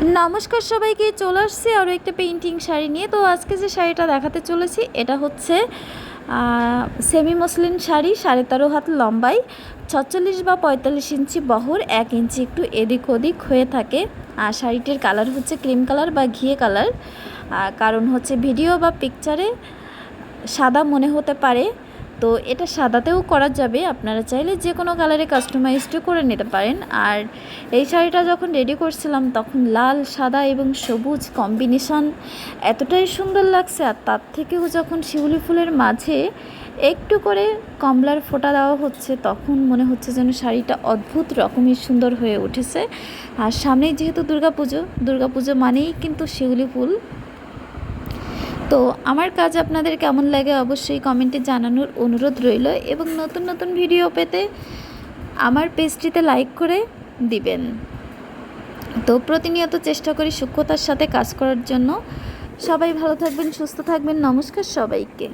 নমস্কার সবাইকে, চলে আসছি আরও একটা পেইন্টিং শাড়ি নিয়ে। তো আজকে যে শাড়িটা দেখাতে চলেছি, এটা হচ্ছে সেমি মসলিন শাড়ি, সাড়ে তেরো হাত লম্বাই, ছচল্লিশ বা পঁয়তাল্লিশ ইঞ্চি বহর, এক ইঞ্চি একটু এদিক ওদিক হয়ে থাকে। আর শাড়িটির কালার হচ্ছে ক্রিম কালার বা ঘিয়ে কালার। কারণ হচ্ছে ভিডিও বা পিকচারে সাদা মনে হতে পারে। তো এটা সাদাতেও করা যাবে। আপনারা চাইলে যে কোনো কালারে কাস্টমাইজডও করে নিতে পারেন। আর এই শাড়িটা যখন রেডি করছিলাম, তখন লাল, সাদা এবং সবুজ কম্বিনেশন এতটাই সুন্দর লাগছে। আর তার থেকেও যখন শিউলি ফুলের মাঝে একটু করে কমলার ফোঁটা দেওয়া হচ্ছে, তখন মনে হচ্ছে যেন শাড়িটা অদ্ভুত রকমের সুন্দর হয়ে উঠেছে। আর সামনেই যেহেতু দুর্গাপুজো দুর্গাপুজো মানেই কিন্তু শিউলি ফুল। তো আমার কাজ আপনাদের কেমন লাগে অবশ্যই কমেন্টে জানানোর অনুরোধ রইল এবং নতুন নতুন ভিডিও পেতে আমার পেজটিতে লাইক করে দিবেন। তো প্রতিনিয়ত চেষ্টা করি সূক্ষ্মতার সাথে কাজ করার জন্য। সবাই ভালো থাকবেন, সুস্থ থাকবেন, নমস্কার সবাইকে।